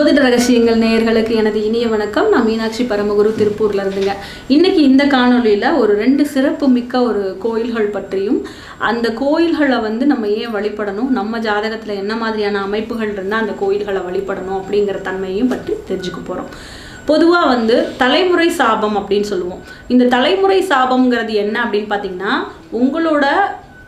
ஜோதிட ரகசியங்கள் நேயர்களுக்கு எனது இனிய வணக்கம். நான் மீனாட்சி பரமகுரு திருப்பூர்ல இருந்துங்க. இன்னைக்கு இந்த காணொளியில ஒரு ரெண்டு சிறப்பு மிக்க ஒரு கோயில்கள் பற்றியும் அந்த கோயில்களை வந்து நம்ம ஏன் வழிபடணும் நம்ம ஜாதகத்துல என்ன மாதிரியான அமைப்புகள் இருந்தால் அந்த கோயில்களை வழிபடணும் அப்படிங்கிற தன்மையும் பற்றி தெரிஞ்சுக்க போறோம். பொதுவாக வந்து தலைமுறை சாபம் அப்படின்னு சொல்லுவோம். இந்த தலைமுறை சாபம்ங்கிறது என்ன அப்படின்னு பார்த்தீங்கன்னா உங்களோட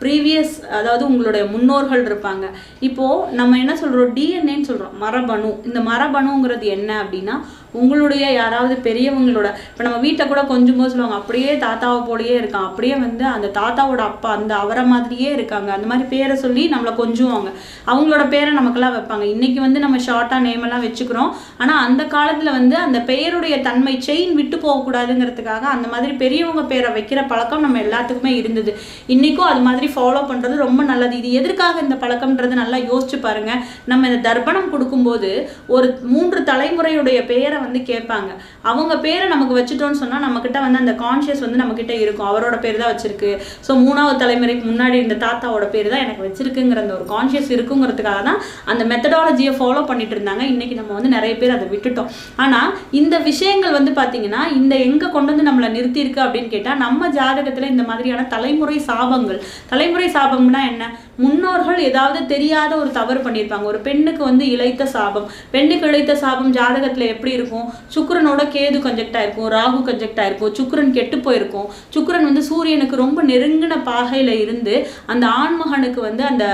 ப்ரீவியஸ் அதாவது உங்களுடைய முன்னோர்கள் இருப்பாங்க. இப்போது நம்ம என்ன சொல்கிறோம் டிஎன்ஏன்னு சொல்கிறோம் மரபணு. இந்த மரபணுங்கிறது என்ன அப்படின்னா உங்களுடைய யாராவது பெரியவங்களோட இப்போ நம்ம வீட்டை கூட கொஞ்சம் போது சொல்லுவாங்க அப்படியே தாத்தாவை போலயே இருக்கான். அப்படியே வந்து அந்த தாத்தாவோட அப்பா அந்த அவரை மாதிரியே இருக்காங்க. அந்த மாதிரி பேரை சொல்லி நம்மளை கொஞ்சுவாங்க. அவங்களோட பேரை நமக்கெல்லாம் வைப்பாங்க. இன்னைக்கு வந்து நம்ம ஷார்ட்டாக நேமெல்லாம் வச்சுக்கிறோம். ஆனால் அந்த காலத்தில் வந்து அந்த பெயருடைய தன்மை செயின் விட்டு போகக்கூடாதுங்கிறதுக்காக அந்த மாதிரி பெரியவங்க பேரை வைக்கிற பழக்கம் நம்ம எல்லாத்துக்குமே இருந்தது. இன்னைக்கும் அது மாதிரி ஃபாலோ பண்ணுறது ரொம்ப நல்லது. இது எதற்காக இந்த பழக்கம்ன்றது நல்லா யோசிச்சு பாருங்க. நம்ம இந்த தர்ப்பணம் கொடுக்கும்போது ஒரு மூன்று தலைமுறையுடைய பெயரை வந்து கேட்பாங்க. அவங்க பேரை நமக்கு வச்சுட்டோம்னு சொன்னால் நம்மக்கிட்ட வந்து அந்த கான்ஷியஸ் வந்து நம்மக்கிட்ட இருக்கும். அவரோட பேர் தான் வச்சிருக்கு. ஸோ மூணாவது தலைமுறைக்கு முன்னாடி இந்த தாத்தாவோட பேர் தான் எனக்கு வச்சிருக்குங்கிற அந்த ஒரு கான்ஷியஸ் இருக்குங்கிறதுக்காக தான் அந்த மெத்தடாலஜியை ஃபாலோ பண்ணிட்டு இருந்தாங்க. இன்னைக்கு நம்ம வந்து நிறைய பேர் அதை விட்டுட்டோம். ஆனால் இந்த விஷயங்கள் வந்து பார்த்தீங்கன்னா இந்த எங்கே கொண்டு வந்து நம்மளை நிறுத்தியிருக்கு அப்படின்னு கேட்டால் நம்ம ஜாதகத்தில் இந்த மாதிரியான தலைமுறை சாபங்கள். தலைமுறை சாபம்னா என்ன? முன்னோர்கள் ஏதாவது தெரியாத ஒரு தவறு பண்ணியிருப்பாங்க. ஒரு பெண்ணுக்கு வந்து இழைத்த சாபம். பெண்ணுக்கு இழைத்த சாபம் ஜாதகத்தில் எப்படி இருக்கும்? சுக்கரனோட கேது கன்ஜெக்ட் ஆயிருக்கும் ராகு கன்ஜெக்ட் ஆயிருக்கும் சுக்கிரன் கெட்டு போயிருக்கும். சுக்கரன் வந்து சூரியனுக்கு ரொம்ப நெருங்கின பாகையில் இருந்து அந்த ஆண்மகனுக்கு வந்து அந்த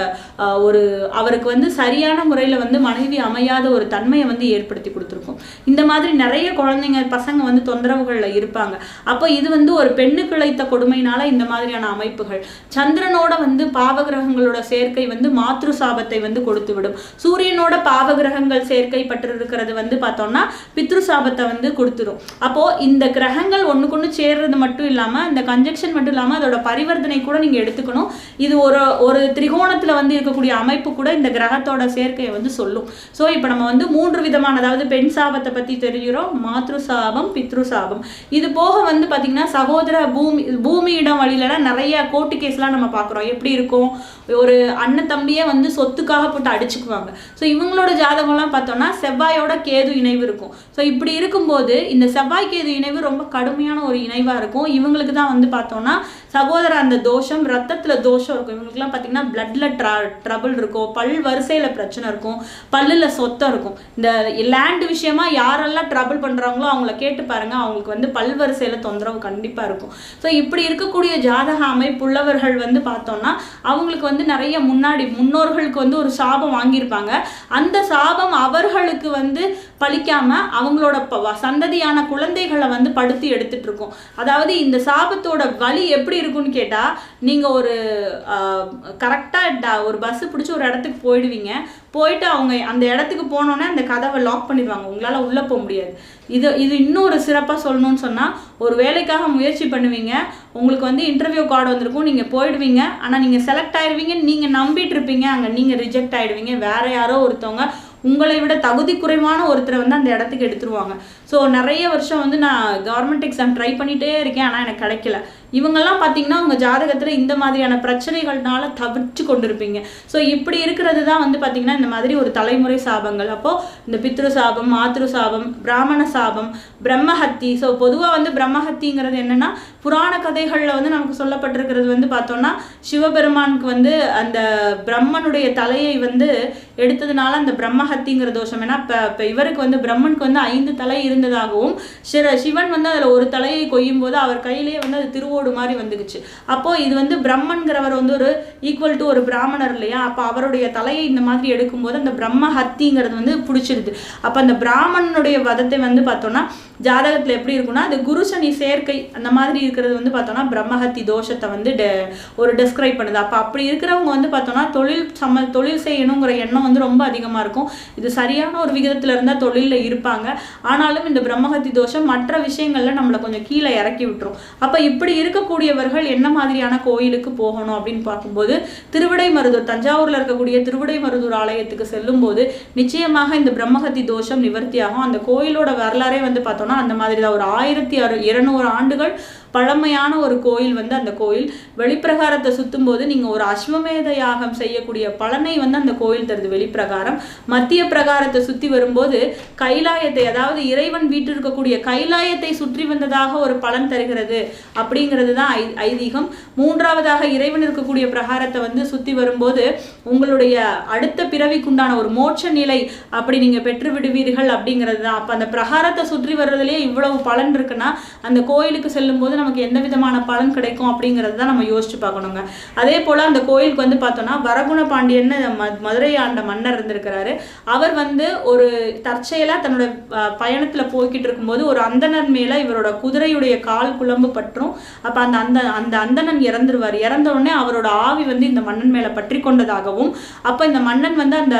ஒரு அவருக்கு வந்து சரியான முறையில் வந்து மனைவி அமையாத ஒரு தன்மையை வந்து ஏற்படுத்தி கொடுத்துருக்கும். இந்த மாதிரி நிறைய குழந்தைங்க பசங்க வந்து தொந்தரவுகளில் இருப்பாங்க. அப்போ இது வந்து ஒரு பெண்ணுக்கு இழைத்த கொடுமையினால இந்த மாதிரியான அமைப்புகள். சந்திரனோட வந்து பாவகிரகங்களோட சேர்க்கை வந்து மாத்ரு சாபத்தை வந்து கொடுத்து விடும் சூரியனோட பாவகிரகங்கள் சேர்க்கை பட்டிருக்கிறது வந்து பார்த்தோம்னா பித்ரு சாபத்தை வந்து கொடுத்துரும். அப்போ இந்த கிரகங்கள் ஒண்ணுக்கொண்ணு சேர்றது மட்டும் இல்லாம இந்த கன்ஜெக்ஷன் மட்டும் இல்லாம அதோட பரிவர்த்தனை கூட நீங்க எடுத்துக்கணும். இது ஒரு ஒரு திரிகோணத்துல வந்து இருக்கக்கூடிய அமைப்பு கூட இந்த கிரகத்தோட சேர்க்கையை வந்து சொல்லும். ஸோ இப்போ நம்ம வந்து மூன்று விதமான அதாவது பெண் சாபத்தை பத்தி தெரிகிறோம் மாத்ரு சாபம் பித்ரு சாபம். இது போக வந்து பாத்தீங்கன்னா சகோதர பூமி பூமியிடம் வழியிலலாம் நிறைய கோர்ட்டு கேஸ்லாம் நம்ம பார்க்குறோம். எப்படி இருக்கும்? ஒரு அண்ணன் தம்பியே வந்து சொத்துக்காக போட்டு அடிச்சுக்குவாங்க. ஸோ இவங்களோட ஜாதகம்லாம் பார்த்தோம்னா செவ்வாயோட கேது இணைவு இருக்கும். ஸோ இப்படி இருக்கும்போது இந்த செவ்வாய் கேது இணைவு ரொம்ப கடுமையான ஒரு இணைவாக இருக்கும். இவங்களுக்கு தான் வந்து பார்த்தோம்னா சகோதர அந்த தோஷம் ரத்தத்தில் தோஷம் இருக்கும். இவங்களுக்குலாம் பார்த்தீங்கன்னா பிளட்டில் ட்ரா ட்ரபிள் இருக்கும். பல் வரிசையில் பிரச்சனை இருக்கும். பல்லில் சொத்தம் இருக்கும். இந்த லேண்ட் விஷயமா யாரெல்லாம் ட்ரபிள் பண்ணுறாங்களோ அவங்கள கேட்டு பாருங்கள் அவங்களுக்கு வந்து பல் வரிசையில் தொந்தரவு கண்டிப்பாக இருக்கும். ஸோ இப்படி இருக்கக்கூடிய ஜாதக அமைப்புள்ளவர்கள் வந்து பார்த்தோம்னா அவங்களுக்கு வந்து நிறைய முன்னாடி முன்னோர்களுக்கு வந்து ஒரு சாபம் வாங்கியிருப்பாங்க. அந்த சாபம் அவர்களுக்கு வந்து பழிக்காமல் அவங்களோட ப- சந்ததியான குழந்தைகளை வந்து படுத்து எடுத்துட்டு இருக்கும். அதாவது இந்த சாபத்தோட வலி எப்படி இருக்கும்னு கேட்டால் நீங்கள் ஒரு கரெக்டாக ஒரு பஸ்ஸு பிடிச்சி ஒரு இடத்துக்கு போயிடுவீங்க. போயிட்டு அவங்க அந்த இடத்துக்கு போனோன்னே அந்த கதவை லாக் பண்ணிடுவாங்க. உங்களால் உள்ளே போக முடியாது. இது இது இன்னும் ஒரு சிறப்பாக சொல்லணும்னு சொன்னால் ஒரு வேலைக்காக முயற்சி பண்ணுவீங்க. உங்களுக்கு வந்து இன்டர்வியூ கார்டு வந்திருக்கும் நீங்கள் போயிடுவீங்க. ஆனால் நீங்கள் செலக்ட் ஆயிடுவீங்க நீங்கள் நம்பிட்டு இருப்பீங்க. அங்கே நீங்கள் ரிஜெக்ட் ஆயிடுவீங்க. வேற யாரோ ஒருத்தவங்க உங்களை விட தகுதி குறைவான ஒருத்தரை வந்து அந்த இடத்துக்கு எடுத்துருவாங்க. ஸோ நிறைய வருஷம் வந்து நான் கவர்மெண்ட் எக்ஸாம் ட்ரை பண்ணிகிட்டே இருக்கேன் ஆனால் எனக்கு கிடைக்கல. இவங்கெல்லாம் பார்த்தீங்கன்னா உங்கள் ஜாதகத்தில் இந்த மாதிரியான பிரச்சனைகள்னால தவிர்த்து கொண்டிருப்பீங்க. ஸோ இப்படி இருக்கிறது தான் வந்து பார்த்தீங்கன்னா இந்த மாதிரி ஒரு தலைமுறை சாபங்கள். அப்போது இந்த பித்ரு சாபம் மாத்ரு சாபம் பிராமண சாபம் பிரம்மஹத்தி. ஸோ பொதுவாக வந்து பிரம்மஹத்திங்கிறது என்னென்னா புராண கதைகளில் வந்து நமக்கு சொல்லப்பட்டிருக்கிறது வந்து பார்த்தோன்னா சிவபெருமானுக்கு வந்து அந்த பிரம்மனுடைய தலையை வந்து எடுத்ததுனால அந்த பிரம்மஹத்திங்கிற தோஷம். ஏன்னா இப்போ இப்போ இவருக்கு வந்து பிரம்மனுக்கு வந்து ஐந்து தலை இருந்ததாகவும் சிவன் வந்து அதில் ஒரு தலையை கொய்யும் போது அவர் கையிலேயே வந்து அது திருவோடு மாதிரி வந்துக்குச்சு. அப்போ இது வந்து பிரம்மன்கிறவர் வந்து ஒரு ஈக்குவல் டு ஒரு பிராமணர் இல்லையா? அப்போ அவருடைய தலையை இந்த மாதிரி எடுக்கும்போது அந்த பிரம்ம ஹத்திங்கிறது வந்து பிடிச்சிருது. அப்போ அந்த பிராமணனுடைய வதத்தை வந்து பார்த்தோம்னா ஜாதகத்தில் எப்படி இருக்கும்னா அது குரு சனி சேர்க்கை அந்த மாதிரி இருக்கிறது வந்து பார்த்தோம்னா பிரம்மஹத்தி தோஷத்தை வந்து டெ ஒரு டெஸ்கிரைப் பண்ணுது. அப்போ அப்படி இருக்கிறவங்க வந்து பார்த்தோம்னா தொழில் சம்ம தொழில் செய்யணுங்கிற எண்ணம் வந்து ரொம்ப அதிகமாக இருக்கும். இது சரியான ஒரு விகிதத்தில் இருந்தால் தொழிலில் இருப்பாங்க. ஆனாலும் இந்த பிரம்மஹத்தி தோஷம் மற்ற விஷயங்கள்ல நம்மளை கொஞ்சம் கீழே இறக்கி விட்டுரும். அப்போ இப்படி இருக்கக்கூடியவர்கள் என்ன மாதிரியான கோயிலுக்கு போகணும் அப்படின்னு பார்க்கும்போது திருவிடைமருதூர் தஞ்சாவூர்ல இருக்கக்கூடிய திருவிடைமருதூர் ஆலயத்துக்கு செல்லும்போது நிச்சயமாக இந்த பிரம்மஹத்தி தோஷம் நிவர்த்தியாகும். அந்த கோயிலோட வரலாறே வந்து பார்த்தோம்னா அந்த மாதிரி தான் ஒரு ஆயிரத்தி அறு இருநூறு ஆண்டுகள் பழமையான ஒரு கோயில் வந்து அந்த கோயில். வெளிப்பிரகாரத்தை சுற்றும் போது நீங்கள் ஒரு அஸ்வமேத யாகம் செய்யக்கூடிய பலனை வந்து அந்த கோயில் தருது வெளிப்பிரகாரம். மத்திய பிரகாரத்தை சுற்றி வரும்போது கைலாயத்தை அதாவது இறைவன் வீட்டில் இருக்கக்கூடிய கைலாயத்தை சுற்றி வந்ததாக ஒரு பலன் தருகிறது அப்படிங்கிறது தான் ஐ ஐதீகம். மூன்றாவதாக இறைவன் இருக்கக்கூடிய பிரகாரத்தை வந்து சுற்றி வரும்போது உங்களுடைய அடுத்த பிறவிக்குண்டான ஒரு மோட்ச நிலை அப்படி நீங்கள் பெற்று விடுவீர்கள் அப்படிங்கிறது தான். அப்போ அந்த பிரகாரத்தை சுற்றி வர்றதுலேயே இவ்வளவு பலன் இருக்குன்னா அந்த கோயிலுக்கு செல்லும் போது நமக்கு எந்த விதமான பலன் கிடைக்கும் அப்படிங்கிறது தான் நம்ம யோசிச்சு பார்க்கணுங்க. அதே போல் அந்த கோயிலுக்கு வந்து பார்த்தோம்னா வரகுண பாண்டியன்னு மதுரை ஆண்ட மன்னர் இருந்திருக்கிறாரு. அவர் வந்து ஒரு தற்செயலாக தன்னோட பயணத்தில் போய்கிட்டு இருக்கும்போது ஒரு அந்தணன் மேலே இவரோட குதிரையுடைய கால் குழம்பு பற்றும் அப்போ அந்த அந்த அந்த அந்தணன் இறந்துருவார். இறந்த உடனே அவரோட ஆவி வந்து இந்த மன்னன் மேலே பற்றி கொண்டதாகவும் அப்போ இந்த மன்னன் வந்து அந்த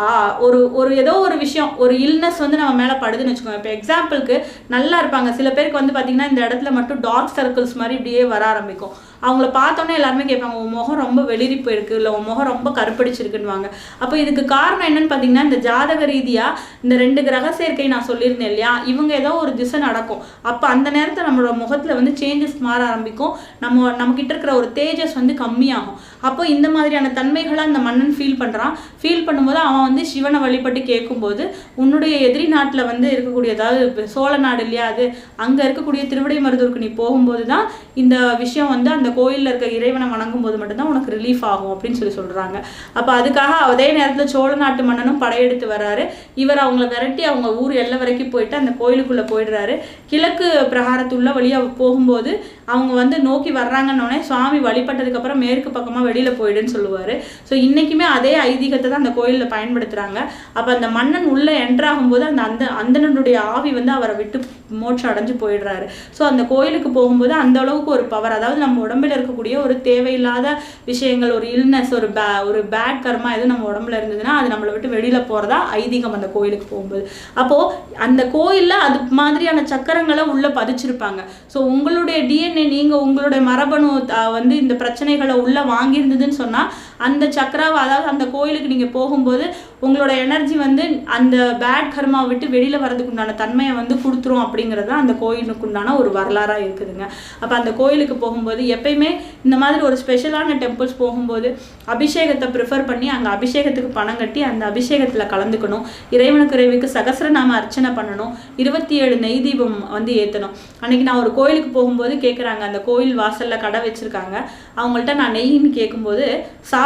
ஆ, ஒரு ஒரு ஏதோ ஒரு விஷயம் ஒரு இல்னஸ் வந்து நம்ம மேலே படுதுன்னு வச்சுக்கோங்க. இப்போ எக்ஸாம்பிளுக்கு நல்லா இருப்பாங்க. சில பேருக்கு வந்து பார்த்தீங்கன்னா இந்த இடத்துல மட்டும் டார்க் சர்க்கிள்ஸ் மாதிரி இப்படியே வர ஆரம்பிக்கும். அவங்கள பார்த்தோன்னே எல்லாருமே கேட்பாங்க உன் முகம் ரொம்ப வெளிரி போயிருக்கு இல்லை உன் முகம் ரொம்ப கருப்படிச்சிருக்குன்னுவாங்க. அப்போ இதுக்கு காரணம் என்னன்னு பார்த்தீங்கன்னா இந்த ஜாதக ரீதியாக இந்த ரெண்டு கிரக சேர்க்கை நான் சொல்லியிருந்தேன் இல்லையா? இவங்க ஏதோ ஒரு திசை நடக்கும். அப்போ அந்த நேரத்தில் நம்மளோட முகத்தில் வந்து சேஞ்சஸ் மாற ஆரம்பிக்கும். நம்ம நம்மக்கிட்ட இருக்கிற ஒரு தேஜஸ் வந்து கம்மியாகும். அப்போ இந்த மாதிரியான தன்மைகளை அந்த மன்னன் ஃபீல் பண்ணுறான் ஃபீல் பண்ணும்போது அவன் வந்து சிவனை வழிபட்டு கேட்கும்போது உன்னுடைய எதிரி நாட்டில் வந்து இருக்கக்கூடிய அதாவது சோழ நாடு இல்லையா அது? அங்கே இருக்கக்கூடிய திருவிடை மருதூருக்கு நீ போகும்போது தான் இந்த விஷயம் வந்து அந்த கோயில்ல இருக்க இறைவனை வணங்கும் போது மட்டும்தான் உனக்கு ரிலீஃப் ஆகும் அப்படின்னு சொல்லி சொல்றாங்க. அப்ப அதுக்காக அதே நேரத்துல சோழ நாட்டு மன்னனும் படையெடுத்து வர்றாரு. இவர் அவங்கள விரட்டி அவங்க ஊர் எல்லை வரைக்கும் போயிட்டு அந்த கோயிலுக்குள்ள போயிடுறாரு. கிழக்கு பிரகாரத்துள்ள வழியா போகும்போது அவங்க வந்து நோக்கி வர்றாங்கன்னொடனே சுவாமி வழிபட்டதுக்கப்புறம் மேற்கு பக்கமாக வெளியில் போயிடுன்னு சொல்லுவார். ஸோ இன்றைக்குமே அதே ஐதீகத்தை தான் அந்த கோயிலில் பயன்படுத்துகிறாங்க அப்போ அந்த மன்னன் உள்ளே என்ட்ராகும்போது அந்த அந்த அந்தணனுடைய ஆவி வந்து அவரை விட்டு மோட்சம் அடைஞ்சு போயிடுறாரு. ஸோ அந்த கோயிலுக்கு போகும்போது அந்த அளவுக்கு ஒரு பவர் அதாவது நம்ம உடம்புல இருக்கக்கூடிய ஒரு தேவையில்லாத விஷயங்கள் ஒரு இல்னஸ் ஒரு பே ஒரு பேட் கர்மா எதுவும் நம்ம உடம்புல இருந்ததுன்னா அது நம்மளை விட்டு வெளியில் போகிறதா ஐதீகம் அந்த கோயிலுக்கு போகும்போது. அப்போது அந்த கோயிலில் அது மாதிரியான சக்கரங்களை உள்ளே பதிச்சிருப்பாங்க. ஸோ உங்களுடைய டிஎன்ஏ நீங்க உங்களுடைய மரபணு வந்து இந்த பிரச்சனைகளை உள்ளே வாங்கியிருந்ததுன்னு சொன்னா அந்த சக்கராவை அதாவது அந்த கோயிலுக்கு நீங்கள் போகும்போது உங்களோட எனர்ஜி வந்து அந்த பேட் கர்மாவை விட்டு வெளியில் வரதுக்கு உண்டான தன்மையை வந்து கொடுத்துரும் அப்படிங்கிறது தான் அந்த கோயிலுக்கு உண்டான ஒரு வரலாறாக இருக்குதுங்க. அப்போ அந்த கோயிலுக்கு போகும்போது எப்பயுமே இந்த மாதிரி ஒரு ஸ்பெஷலான டெம்பிள்ஸ் போகும்போது அபிஷேகத்தை ப்ரிஃபர் பண்ணி அங்கே அபிஷேகத்துக்கு பணம் கட்டி அந்த அபிஷேகத்தில் கலந்துக்கணும். இறைவனுக்கு இறைவுக்கு சகசரநாம அர்ச்சனை பண்ணணும். இருபத்தி ஏழு நெய் தீபம் வந்து ஏற்றணும் அன்னைக்கு நான் ஒரு கோயிலுக்கு போகும்போது கேட்குறாங்க அந்த கோயில் வாசலில் கடை வச்சுருக்காங்க. அவங்கள்ட்ட நான் நெய்ன்னு கேட்கும்போது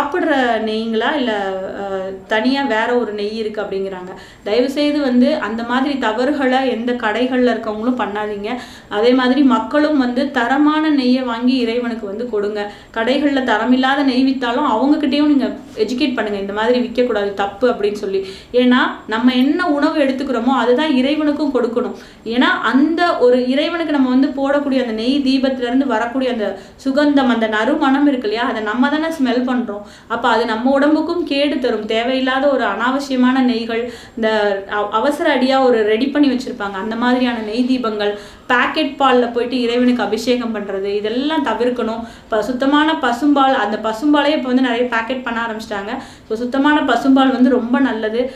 சாப்பிட்ற நெய்ங்களா இல்லை தனியாக வேற ஒரு நெய் இருக்குது அப்படிங்கிறாங்க. தயவு செய்து வந்து அந்த மாதிரி தவறுகளை எந்த கடைகளில் இருக்கவங்களும் பண்ணாதீங்க. அதே மாதிரி மக்களும் வந்து தரமான நெய்யை வாங்கி இறைவனுக்கு வந்து கொடுங்க. கடைகளில் தரமில்லாத நெய் வித்தாலும் அவங்கக்கிட்டேயும் நீங்கள் எஜுகேட் பண்ணுங்கள் இந்த மாதிரி விற்கக்கூடாது தப்பு அப்படின்னு சொல்லி. ஏன்னா நம்ம என்ன உணவு எடுத்துக்கிறோமோ அதுதான் இறைவனுக்கும் கொடுக்கணும். ஏன்னா அந்த ஒரு இறைவனுக்கு நம்ம வந்து போடக்கூடிய அந்த நெய் தீபத்திலேருந்து வரக்கூடிய அந்த சுகந்தம் அந்த நறுமணம் இருக்கு இல்லையா? அதை நம்ம தானே ஸ்மெல் பண்ணுறோம் அப்போ அது நம்ம உடம்புக்கும் கேடு தரும். தேவையில்லாத ஒரு அனாவசியமான நெய்கள் இந்த அவ- அவசர அடியாக ஒரு ரெடி பண்ணி வச்சிருப்பாங்க. அந்த மாதிரியான நெய் தீபங்கள் பாக்கெட் பால்ல போயிட்டு இறைவனுக்கு அபிஷேகம் பண்ணுறது இதெல்லாம் தவிர்க்கணும். இப்போ சுத்தமான பசும்பால் அந்த பசும்பாலே இப்போ வந்து நிறைய பேக்கெட் பண்ண ஆரம்பிச்சிட்டாங்க. ஸோ சுத்தமான பசும்பால் வந்து ரொம்ப நல்லது.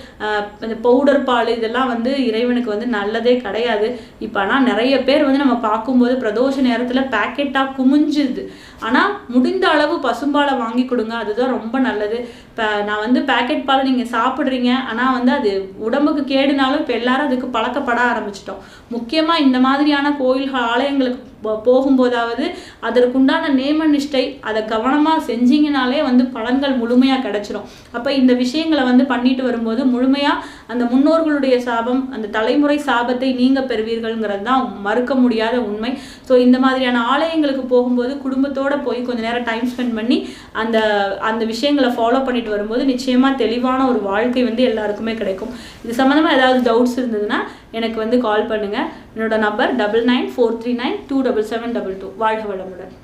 இந்த பவுடர் பால் இதெல்லாம் வந்து இறைவனுக்கு வந்து நல்லதே கிடையாது. இப்போ ஆனால் நிறைய பேர் வந்து நம்ம பார்க்கும்போது பிரதோஷ நேரத்தில் பேக்கெட்டாக குமிஞ்சுது. ஆனால் முடிந்த அளவு பசும்பாலை வாங்கி கொடுங்க. அதுதான் ரொம்ப நல்லது. இப்போ நான் வந்து பாக்கெட் பால் நீங்கள் சாப்பிட்றீங்க. ஆனால் வந்து அது உடம்புக்கு கேடுனாலும் இப்போ எல்லாரும் அதுக்கு பழக்கப்பட ஆரம்பிச்சிட்டோம். முக்கியமாக இந்த மாதிரியான கோயில்கள் ஆலயங்களுக்கு போகும்போதாவது அதற்குண்டான நேம நிஷ்டை அதை கவனமாக செஞ்சீங்கனாலே வந்து பலன்கள் முழுமையாக கிடைச்சிரும். அப்போ இந்த விஷயங்களை வந்து பண்ணிட்டு வரும்போது முழுமையாக அந்த முன்னோர்களுடைய சாபம் அந்த தலைமுறை சாபத்தை நீங்க பெறுவீர்கள்ங்கிறது தான் மறுக்க முடியாத உண்மை. ஸோ இந்த மாதிரியான ஆலயங்களுக்கு போகும்போது குடும்பத்தோடு போய் கொஞ்ச நேரம் டைம் ஸ்பெண்ட் பண்ணி அந்த அந்த விஷயங்களை ஃபாலோ பண்ணிட்டு வரும்போது நிச்சயமாக தெளிவான ஒரு வாழ்க்கை வந்து எல்லாருக்குமே கிடைக்கும். இது சம்மந்தமா ஏதாவது டவுட்ஸ் இருந்ததுன்னா எனக்கு வந்து கால் பண்ணுங்க. என்னோட number double nine four three nine two double seven double two வாழ்க வளமுடன்.